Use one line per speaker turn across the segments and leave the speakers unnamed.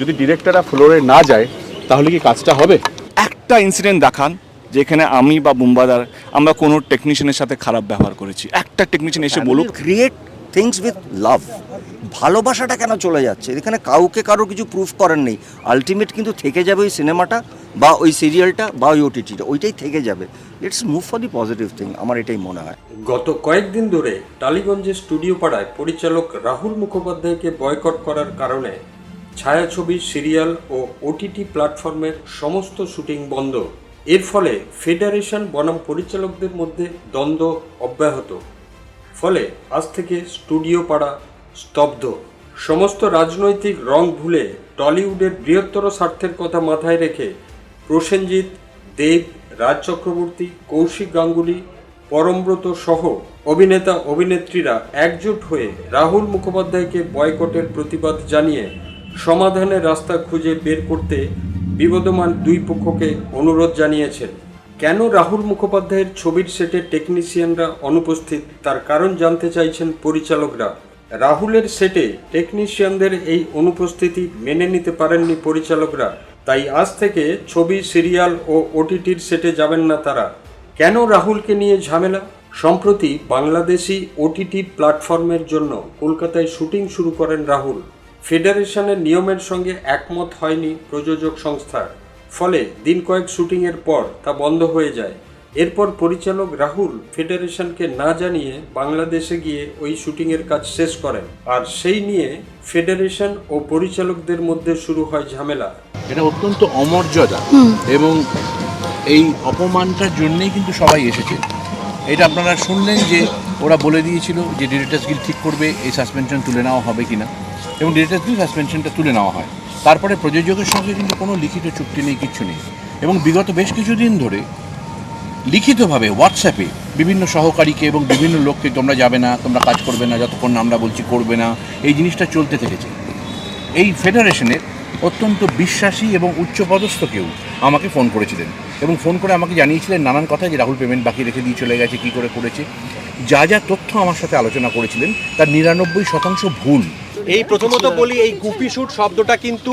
যদি ডিরেক্টররা ফ্লোরে না যায় তাহলে কি কাজটা হবে?
একটা ইনসিডেন্ট দেখান যেখানে আমি বা বুম্বাদার আমরা কোনো টেকনিশিয়ানের সাথে খারাপ ব্যবহার করেছি। একটা টেকনিশিয়ান এসে বলুক
ক্রিয়েট থিংস উইথ লাভ ভালোবাসাটা কেন চলে যাচ্ছে? এখানে কাউকে কারও কিছু প্রুফ করার নেই। আলটিমেট কিন্তু থেকে যাবে ওই সিনেমাটা বা ওই সিরিয়ালটা বা ওই ওটিটিটা ওইটাই থেকে যাবে। It's move for the positive thing আমার এটাই মনে হয়।
গত কয়েকদিন ধরে টালিগঞ্জের স্টুডিও পাড়ায় পরিচালক রাহুল মুখোপাধ্যায়কে বয়কট করার কারণে ছায়াছবি, সিরিয়াল ও ওটিটি প্ল্যাটফর্মের সমস্ত শুটিং বন্ধ। এর ফলে ফেডারেশন বনাম পরিচালকদের মধ্যে দ্বন্দ্ব অব্যাহত। ফলে আজ থেকে স্টুডিও পাড়া স্তব্ধ। সমস্ত রাজনৈতিক রং ভুলে টলিউডের বৃহত্তর স্বার্থের কথা মাথায় রেখে প্রসেনজিৎ, দেব, রাজ চক্রবর্তী, কৌশিক গাঙ্গুলি, পরমব্রত সহ অভিনেতা অভিনেত্রীরা একজোট হয়ে রাহুল মুখোপাধ্যায়কে বয়কটের প্রতিবাদ জানিয়ে সমাধানের রাস্তা খুঁজে বের করতে বিবদমান দুই পক্ষকে অনুরোধ জানিয়েছেন। কেন রাহুল মুখোপাধ্যায়ের ছবির সেটে টেকনিশিয়ানরা অনুপস্থিত, তার কারণ জানতে চাইছেন পরিচালকরা। রাহুলের সেটে টেকনিশিয়ানদের এই অনুপস্থিতি মেনে নিতে পারেননি পরিচালকরা। তাই আজ থেকে ছবি, সিরিয়াল ও ওটিটির সেটে যাবেন না তারা। কেন রাহুলকে নিয়ে ঝামেলা? সম্প্রতি বাংলাদেশি ওটিটি প্ল্যাটফর্মের জন্য কলকাতায় শুটিং শুরু করেন রাহুল। ফেডারেশনের নিয়মের সঙ্গে একমত হয়নি প্রযোজক সংস্থার। ফলে দিন কয়েক শুটিংয়ের পর তা বন্ধ হয়ে যায়। এরপর পরিচালক রাহুল ফেডারেশনকে না জানিয়ে বাংলাদেশে গিয়ে ওই শুটিংয়ের কাজ শেষ করেন। আর সেই নিয়ে ফেডারেশন ও পরিচালকদের মধ্যে শুরু হয় ঝামেলা।
এটা অত্যন্ত অমর্যাদা এবং এই অপমানটার জন্যেই কিন্তু সবাই এসেছে। এটা আপনারা শুনলেন যে ওরা বলে দিয়েছিল যে ডিরেক্টার্স গিল ঠিক করবে এই সাসপেনশন তুলে নেওয়া হবে কিনা। এবং ডিরেক্টার্স গিল সাসপেনশনটা তুলে নেওয়া হয়। তারপরে প্রযোজকের সঙ্গে কিন্তু কোনো লিখিত চুক্তি নেই, কিচ্ছু নেই। এবং বিগত বেশ কিছুদিন ধরে লিখিতভাবে হোয়াটসঅ্যাপে বিভিন্ন সহকারীকে এবং বিভিন্ন লোককে, তোমরা যাবে না, তোমরা কাজ করবে না, যতক্ষণ আমরা বলছি করবে না, এই জিনিসটা চলতে থেকেছে। এই ফেডারেশনের অত্যন্ত বিশ্বাসী এবং উচ্চপদস্থ কেউ আমাকে ফোন করেছিলেন এবং ফোন করে আমাকে জানিয়েছিলেন নানান কথা যে, রাহুল পেমেন্ট বাকি রেখে দিয়ে চলে গেছে, কী করে করেছে? যা যা তথ্য আমার সাথে আলোচনা করেছিলেন, তার নিরানব্বই শতাংশ ভুল।
এই প্রথমত বলি, এই গুপি শুট শব্দটা কিন্তু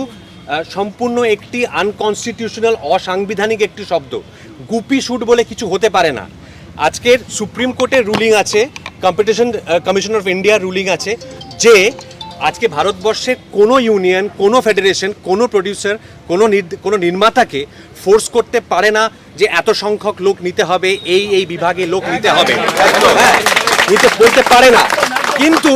সম্পূর্ণ একটি আনকনস্টিটিউশনাল অসাংবিধানিক একটি শব্দ। গুপি শুট বলে কিছু হতে পারে না। আজকের সুপ্রিম কোর্টের রুলিং আছে কম্পিটিশন কমিশন অফ ইন্ডিয়ার রুলিং আছে, যে আজকে ভারতবর্ষের কোনো ইউনিয়ন কোনো ফেডারেশন কোনো প্রডিউসার কোনো কোনো নির্মাতাকে ফোর্স করতে পারে না যে এত সংখ্যক লোক নিতে হবে, এই এই বিভাগে লোক নিতে হবে। হ্যাঁ নিতে, বলতে পারে না। কিন্তু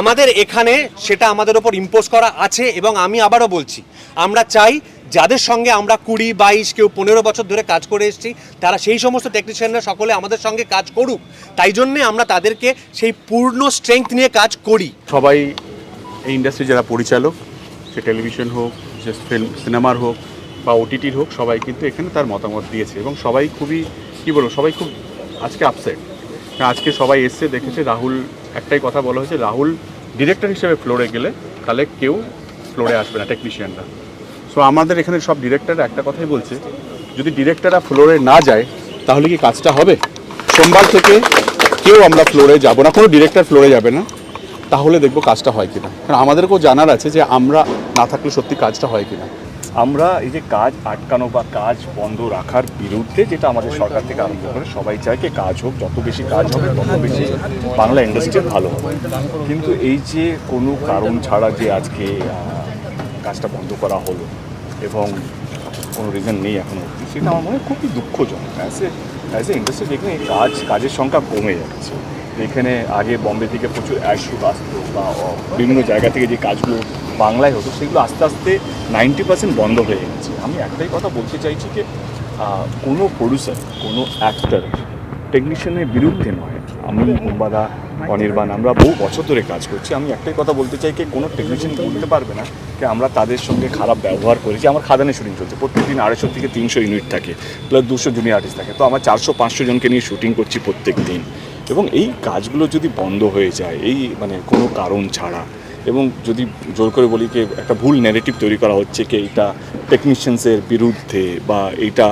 আমাদের এখানে সেটা আমাদের ওপর ইম্পোজ করা আছে এবং আমি আবারও বলছি, আমরা চাই যাদের সঙ্গে আমরা কুড়ি, বাইশ, কেউ পনেরো বছর ধরে কাজ করে এসেছি, তারা সেই সমস্ত টেকনিশিয়ানরা সকলে আমাদের সঙ্গে কাজ করুক। তাই জন্যে আমরা তাদেরকে সেই পূর্ণ স্ট্রেংথ নিয়ে কাজ করি।
সবাই এই ইন্ডাস্ট্রি যারা পরিচালক, সে টেলিভিশন হোক, সে ফিল্ম সিনেমার হোক বা ওটিটির হোক, সবাই কিন্তু এখানে তার মতামত দিয়েছে এবং সবাই খুবই, কী বলব, সবাই খুব আজকে আপসেট আজকে সবাই এসছে, দেখেছে, রাহুল, একটাই কথা বলা হয়েছে, রাহুল ডিরেক্টর হিসেবে ফ্লোরে গেলে তাহলে কেউ ফ্লোরে আসবে না টেকনিশিয়ানরা সো আমাদের এখানে সব ডিরেক্টর একটা কথাই বলছে, যদি ডিরেক্টররা ফ্লোরে না যায়, তাহলে কি কাজটা হবে? সোমবার থেকে কেউ আমরা ফ্লোরে যাব না, কোনো ডিরেক্টর ফ্লোরে যাবে না, তাহলে দেখব কাজটা হয় কিনা। কারণ আমাদেরকেও জানার আছে যে আমরা না থাকলে সত্যি কাজটা হয় কিনা।
আমরা এই যে কাজ আটকানো বা কাজ বন্ধ রাখার বিরুদ্ধে যেটা আমাদের সরকার থেকে আরম্ভ করে, সবাই চায় যে কাজ হোক, যত বেশি কাজ হবে তত বেশি বাংলা ইন্ডাস্ট্রি ভালো হবে। কিন্তু এই যে কোনো কারণ ছাড়া যে আজকে কাজটা বন্ধ করা হলো এবং কোনো রিজন নেই এখনও অবধি, সেটা আমার মনে হয় খুবই দুঃখজনক। As a as a industry এই কাজ, কাজের সংখ্যা কমে যাচ্ছে। এখানে আগে বম্বে থেকে প্রচুর অ্যাড শুট আসতো বা বিভিন্ন জায়গা থেকে যে কাজগুলো বাংলায় হতো, সেগুলো আস্তে আস্তে নাইনটি পার্সেন্ট বন্ধ হয়ে গেছে। আমি একটাই কথা বলতে চাইছি যে কোনো প্রডিউসার কোনো অ্যাক্টার টেকনিশিয়ানের বিরুদ্ধে নয়। আমি কুম্বাদা অনির্বাণ, আমরা বহু বছর ধরে কাজ করছি। আমি একটাই কথা বলতে চাই যে, কোনো টেকনিশিয়ান বলতে পারবে না যে, আমরা তাদের সঙ্গে খারাপ ব্যবহার করেছি। আমার খাদানে শুটিং চলছে। প্রত্যেকদিন আড়াইশো থেকে তিনশো ইউনিট থাকে প্লাস দুশো জুনিয়র আর্টিস্ট থাকে। তো আমার চারশো, পাঁচশো জনকে নিয়ে শুটিং করছি প্রত্যেক দিন এবং এই কাজগুলো যদি বন্ধ হয়ে যায়, এই মানে কোনো কারণ ছাড়া, এবং যদি জোর করে বলি যে একটা ভুল নেগেটিভ তৈরি করা হচ্ছে কি এইটা টেকনিশিয়ানসের বিরুদ্ধে বা এইটা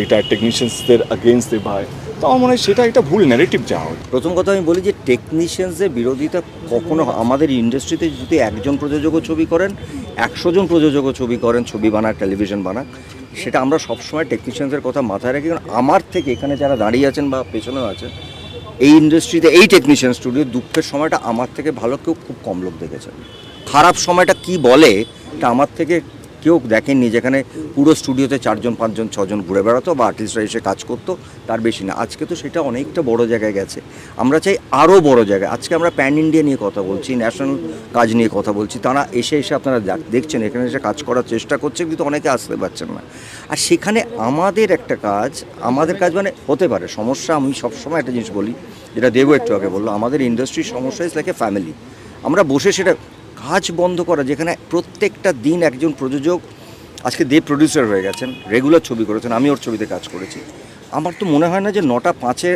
এইটা টেকনিশিয়ানসদের আগেনস্টে বা, তো আমার মনে হয় সেটা একটা ভুল ন্যারেটিভ যাওয়া
প্রথম কথা আমি বলি যে টেকনিশিয়ানসদের বিরোধিতা কখনো আমাদের ইন্ডাস্ট্রিতে যদি একজন প্রযোজকও ছবি করেন, একশো জন প্রযোজকও ছবি করেন, ছবি বানাক টেলিভিশন বানাক, সেটা আমরা সবসময় টেকনিশিয়ানসদের কথা মাথায় রাখি, কারণ আমার থেকে এখানে যারা দাঁড়িয়ে আছেন বা পেছনেও আছেন এই ইন্ডাস্ট্রিতে এই টেকনিশিয়ান স্টুডিও দুঃখের সময়টা আমার থেকে ভালো, কেউ খুব কম লোক দেখেছে। খারাপ সময়টা কি বলে, এটা আমার থেকে কেউ দেখেননি যেখানে পুরো স্টুডিওতে চারজন, পাঁচজন, ছজন ঘুরে বেড়াতো বা আর্টিস্টরা এসে কাজ করতো, তার বেশি না। আজকে তো সেটা অনেকটা বড় জায়গায় গেছে। আমরা চাই আরও বড় জায়গায়। আজকে আমরা প্যান ইন্ডিয়া নিয়ে কথা বলছি ন্যাশনাল কাজ নিয়ে কথা বলছি। তারা এসে এসে আপনারা দেখ- দেখছেন, এখানে এসে কাজ করার চেষ্টা করছে, কিন্তু অনেকে আসতে পারছেন না। আর সেখানে আমাদের একটা কাজ, আমাদের কাজ মানে হতে পারে, সমস্যা আমি সবসময় একটা জিনিস বলি, যেটা দেবো একটু আগে বলল, আমাদের ইন্ডাস্ট্রির সমস্যা ইস লাইক এ ফ্যামিলি আমরা বসে সেটা কাজ বন্ধ করা, যেখানে প্রত্যেকটা দিন একজন প্রযোজক আজকে দেব প্রডিউসার হয়ে গেছেন রেগুলার ছবি করেছেন, আমি ওর ছবিতে কাজ করেছি। আমার তো মনে হয় না যে নটা পাঁচে,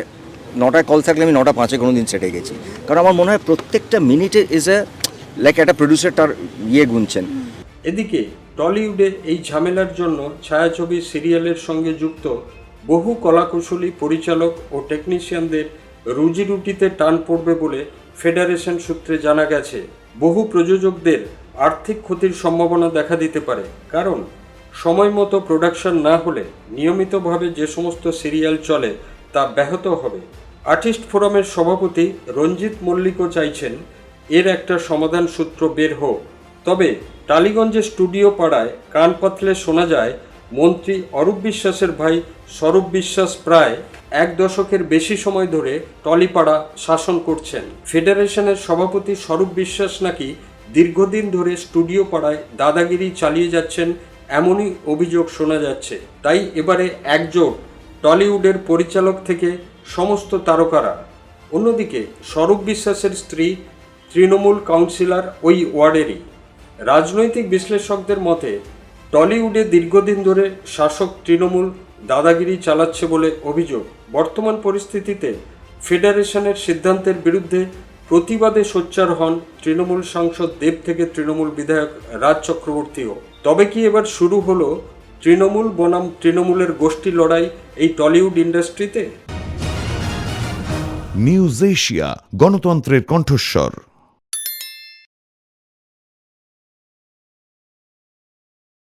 নটায় কল থাকলে আমি নটা পাঁচে কোনো দিন সেটে গেছি। কারণ আমার মনে হয় প্রত্যেকটা মিনিটে ইজ এ লাইক একটা প্রডিউসার তার ইয়ে গুনছেন।
এদিকে টলিউডে এই ঝামেলার জন্য ছায়াছবি, সিরিয়ালের সঙ্গে যুক্ত বহু কলাকুশলী পরিচালক ও টেকনিশিয়ানদের রুজি রুটিতে টান পড়বে বলে ফেডারেশন সূত্রে জানা গেছে। বহু প্রযোজকদের আর্থিক ক্ষতির সম্ভাবনা দেখা দিতে পারে, কারণ সময় মতো প্রোডাকশন না হলে নিয়মিতভাবে যে সমস্ত সিরিয়াল চলে তা ব্যাহত হবে। আর্টিস্ট ফোরামের সভাপতি রঞ্জিত মল্লিকও চাইছেন এর একটা সমাধান সূত্র বের হোক। তবে টালিগঞ্জে স্টুডিও পাড়ায় কান পাতলে শোনা যায় মন্ত্রী অরূপ বিশ্বাসের ভাই স্বরূপ বিশ্বাস প্রায় এক দশকের বেশি সময় ধরে টলিপাড়া শাসন করছেন। ফেডারেশনের সভাপতি স্বরূপ বিশ্বাস নাকি দীর্ঘদিন ধরে স্টুডিও পাড়ায় দাদাগিরি চালিয়ে যাচ্ছেন এমনই অভিযোগ শোনা যাচ্ছে। তাই এবারে একজোট টলিউডের পরিচালক থেকে সমস্ত তারকারা। অন্যদিকে স্বরূপ বিশ্বাসের স্ত্রী তৃণমূল কাউন্সিলর ওই ওয়ার্ডেরই। রাজনৈতিক বিশ্লেষকদের মতে টলিউডে দীর্ঘদিন ধরে শাসক তৃণমূল দাদাগিরি চালাচ্ছে বলে অভিযোগ। বর্তমান পরিস্থিতিতে ফেডারেশনের সিদ্ধান্তের বিরুদ্ধে প্রতিবাদে সোচ্চার হন তৃণমূল সাংসদ দেব থেকে তৃণমূল বিধায়ক রাজ চক্রবর্তীও। তবে কি এবার শুরু হলো তৃণমূল বনাম তৃণমূলের গোষ্ঠী লড়াই এই টলিউড ইন্ডাস্ট্রিতে?
নিউজ এশিয়া, গণতন্ত্রের কণ্ঠস্বর।